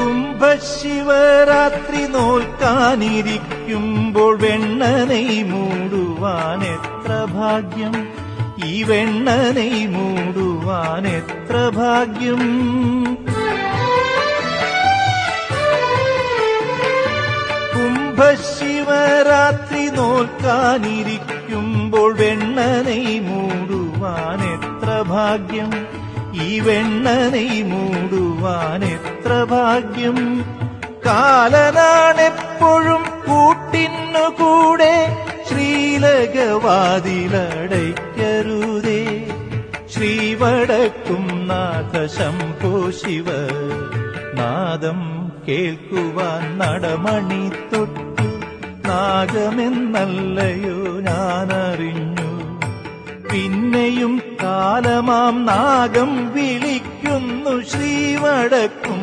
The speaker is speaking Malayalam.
കുംഭശിവരാത്രി നോൽക്കാനിരിക്കുമ്പോൾ വെണ്ണനൈ മൂടുവാൻ എത്ര ഭാഗ്യം? ഈ വെണ്ണനൈ മൂടുവാൻ എത്ര ഭാഗ്യം? കുംഭശിവരാത്രി നോൽക്കാനിരിക്കുമ്പോൾ വെണ്ണനൈ മൂടുവാൻ എത്ര ഭാഗ്യം? ഈ വെണ്ണനൈ മൂടുവാൻ എത്ര ഭാഗ്യം? കാലനാണെപ്പോഴും കൂട്ടിന്നു കൂടെ ശ്രീലകവാതിലടയ്ക്കരുതേ. ശ്രീവടക്കും നാഥ ശംഭോ ശിവ നാദം കേൾക്കുവാൻ നടമണി തൊട്ടു നാഗമെന്നല്ലയോ? പിന്നെയും കാലമാം നാഗം വിളിക്കുന്നു ശ്രീവടക്കും